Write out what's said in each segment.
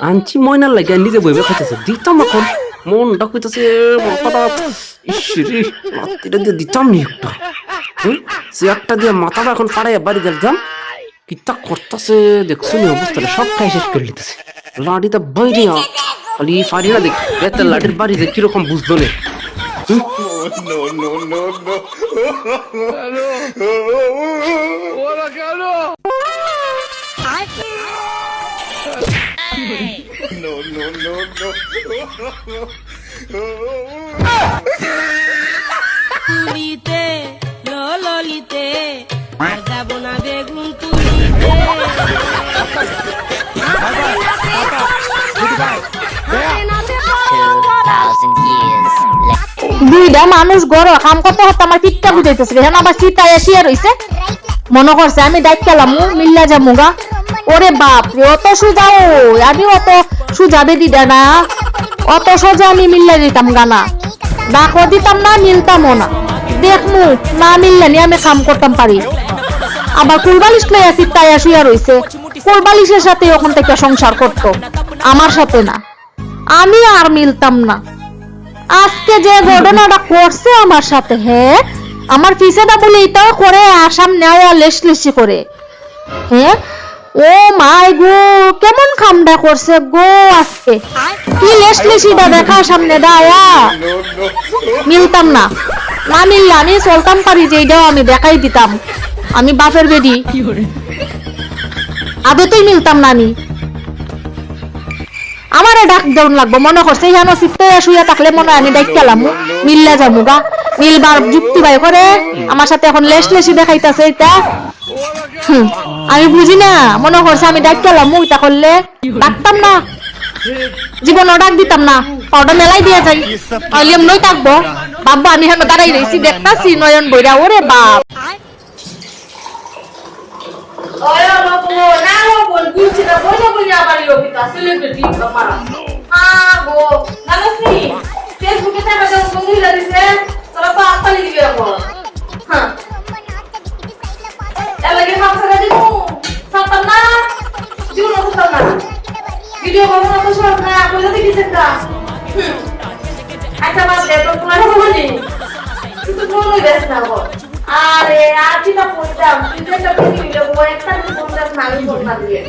আনছি ময়নার লাগে নিজে বইবে খাইতেছে দিতাম এখন কইতেছে মাথাটা ইসরি দিতাম নি একটা চেয়ারটা দিয়ে মাথাটা এখন ফাড়াইয়া বাড়ি যাম কিতা করতেছে দেখছ নি অবস্থাটা সব খাই শেষ করে লিতেছে লাঠিটা বাইরে। খালি ফাড়ি না দেখ বেতের লাঠির বাড়ি যে কীরকম বুঝলো না তুলিতে ললিতে আর যাব না বেগুন তুলিতে. দুইটা মানুষ গড় কাম করতে করতে আমার পিঠটা বুঝাইতেছে এখন আবার চিতায় আসিয়া রইছে মনে করছে আমি দায়িত্ব পেলাম মিল্লা যামুগা ওরে বাপ রে, অত সোজা ও আমি অত সোজা বেদিদা না। অত সোজা আমি মিল্লা দিতাম গানা। ডাকও দিতাম না, মিলতামও না। দেখমু, না মিললে আমি কাম করতাম পারি। আবার কুলবালিশ লইয়া চিত্তায় আসিয়া রইছে। কুলবালিশের সাথে ওখান থেকে সংসার করতো। আমার সাথে না। আমি আর মিলতাম না। আজকে যে ঘটনাটা করছে আমার সাথে হ্যাঁ আমার পিছেটা বলে এটাও করে আসাম নেওয়া লেসলেসি করে। হ্যাঁ ও মাই গো, কেমন খামটা করছে গো আজকে? কি লেসলেসিটা দেখা সামনে দায়া মিলতাম না। না মিললে আমি চলতাম পারি যে এটাও আমি দেখাই দিতাম। আমি বাপের বেডি আদতেই মিলতাম না আমি। আমারে ডাক দেউন লাগবো, মনে করছে, ইহানো চিত্তে শুয়ে থাকলে মনে হয় আমি ডাক পেলাম। মিললে যাব গা। মিলবার যুক্তি বাই করে। আমার সাথে এখন লেস লেসি দেখাইতাছে এটা আমি বুঝি না, মনে করছে আমি ডাক পেলাম এটা করলে ডাকতাম না। জীবনও ডাক দিতাম না। পাউডার মেলাই দিয়ে যাই। অলিয়াম নই থাকব। বাবা আমি হেন দাঁড়াই রয়েছি দেখতাছি নয়ন বইরা। ওরে বাপ। ভিডিও আচ্ছা বলি। তুই দেখ না গো আরে আজই না পড়তাম তুই তো একটা ও একটা পড়তাম না, আমি পড়না দিয়ে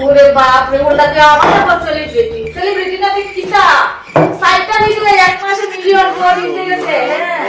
ওরে বাপ রে, ওটা যে আমার আবার সেলিব্রিটি সেলিব্রিটি না দেখ কিটা সাইটটা নিলে এক মাসে মিলিয়ন ফলোয়ার হয়ে গেছে হ্যাঁ।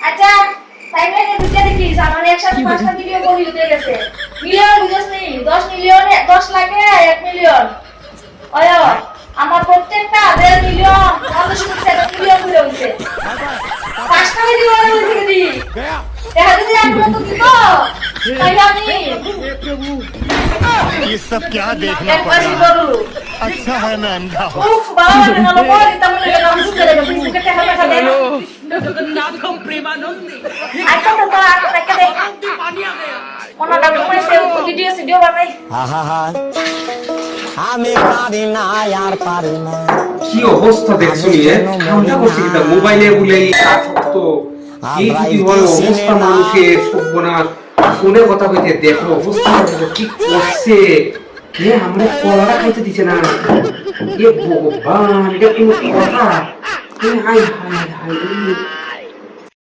আচ্ছা টাইমলাইনে ঢুকে দেখিস আমার একসাথে পাঁচটা ভিডিও করি হতে গেছে মিলিয়ন, বুঝছ নি? দশ মিলিয়নে দশ লাখে এক মিলিয়ন। অয় আমার প্রত্যেকটা দেড় মিলিয়ন পঞ্চাশ কোটি টাকা মিলিয়ন করে উঠছে পাঁচটা ভিডিও হয়ে গেছে দি দেখা যদি এক মতো দিত তাই আমি ये सब क्या देखना একবার पड़ रहा করু है अच्छा है मैं अंधा हूँ উফ বাবা মানে আমি পারি না আর পারি না। কি অবস্থা দেখছ নি এ? ঠান্ডা করছে কিটা মোবাইলে বলে এই কাজ কি কি হয় অবস্থা মানুষের সর্বনাশ। ফোনে কথা কইতে দেখো অবস্থা কি করছে? এ আমরা কলাটা খাইতে দিছে না। এ ভগবান এটা কোনো কথা? High high high